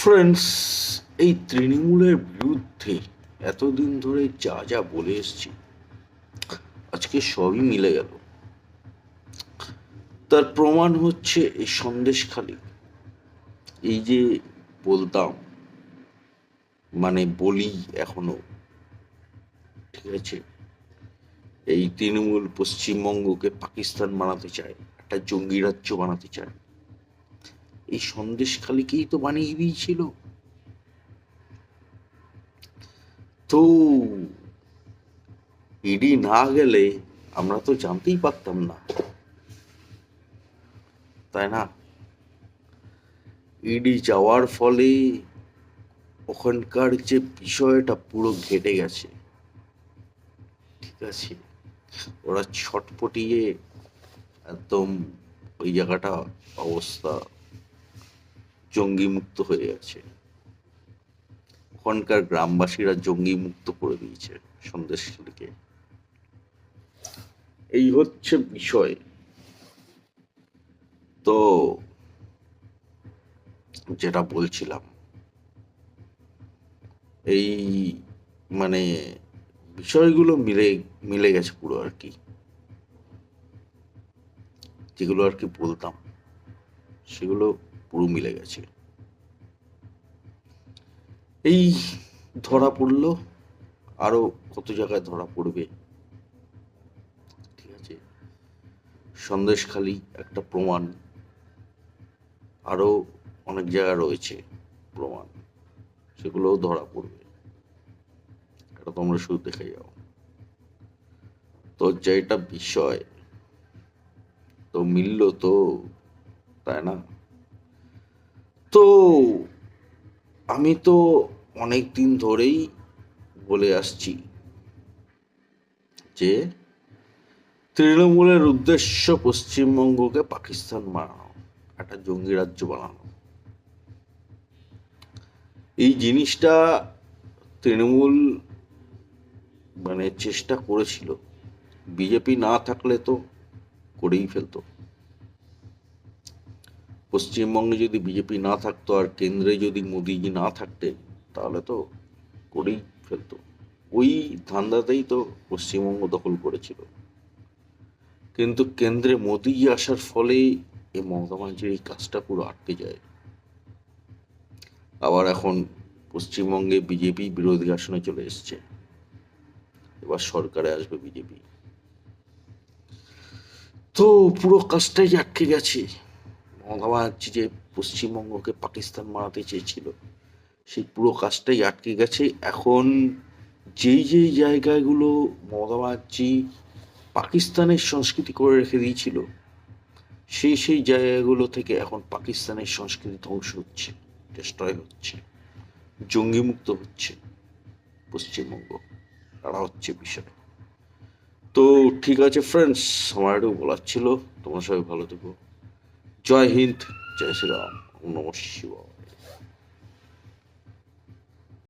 Friends এই তৃণমূলের বিরুদ্ধে এতদিন ধরে যা যা বলে এসছি, আজকে সবই মিলে গেল। তার প্রমাণ হচ্ছে এই সন্দেশখালি। এই যে বলতাম মানে বলি এখনও, ঠিক আছে? এই তৃণমূল পশ্চিমবঙ্গকে পাকিস্তান বানাতে চায়, একটা জঙ্গি রাজ্য বানাতে চায়। এই সন্দেশখালিকেই তো বানিয়ে দিয়েছিল? তো ইডি না গেলে আমরা তো জানতেই পারতাম না। তাই না? ইডি যাওয়ার ফলে ওখানকার যে বিষয়টা পুরো ঘেটে গেছে। ঠিক আছে? ওরা ছটপটিয়ে একদম ওই জায়গাটা অবস্থা জঙ্গি মুক্ত হয়ে গেছে ওখানকার গ্রামবাসীরা জঙ্গি মুক্ত করে দিয়েছে সন্দেশখালীকে। এই হচ্ছে বিষয়। তো যেটা বলছিলাম, এই মানে বিষয়গুলো মিলে মিলে গেছে পুরো আর কি। যেগুলো আর কি বলতাম, সেগুলো পুরো মিলে গেছে। এই ধরা পড়ল, আরও কত জায়গায় ধরা পড়বে? ঠিক আছে। সন্দেশখালি একটা প্রমাণ। আরও অনেক জায়গা রয়েছে প্রমাণ, সেগুলোও ধরা পড়বে। এটা তোমরা শুধু দেখে যাও। তো যেটা বিষয়, তো মিলল তো, তাই না? তো আমি তো অনেক দিন ধরেই বলে আসছি যে তৃণমূলের উদ্দেশ্য পশ্চিমবঙ্গকে পাকিস্তান বানানো, একটা জঙ্গি রাজ্য বানানো। এই জিনিসটা তৃণমূল মানে চেষ্টা করেছিল। বিজেপি না থাকলে তো করেই ফেলতো। পশ্চিমবঙ্গে যদি বিজেপি না থাকতো আর কেন্দ্রে যদি মোদিজি না থাকতেন তাহলে তো করেই ফেলতো। ওই ধান্দাতেই তো পশ্চিমবঙ্গ দখল করেছিল। কিন্তু কেন্দ্রে মোদিজি আসার ফলে এই মমতা ব্যানার্জির এই কাজটা পুরো আটকে যায়। আবার এখন পশ্চিমবঙ্গে বিজেপি বিরোধী আসনে চলে এসছে। এবার সরকারে আসবে বিজেপি তো পুরো কাজটাই আটকে গেছে। ব্যানার্জি যে পশ্চিমবঙ্গকে পাকিস্তান মারাতে চেয়েছিল, সেই পুরো কাজটাই আটকে গেছে। এখন যেই যেই জায়গাগুলো মমতা ব্যানার্জি পাকিস্তানের সংস্কৃতি করে রেখে দিয়েছিল, সেই সেই জায়গাগুলো থেকে এখন পাকিস্তানের সংস্কৃতি ধ্বংস হচ্ছে ডিস্ট্রয় হচ্ছে, জঙ্গিমুক্ত হচ্ছে পশ্চিমবঙ্গ, তারা হচ্ছে বিষয় তো ঠিক আছে ফ্রেন্ডস আমার একটু বলার ছিল, তোমরা সবাই ভালো থেকো। জয় হিন্দ জয় শ্রীরাম নম শিবায়।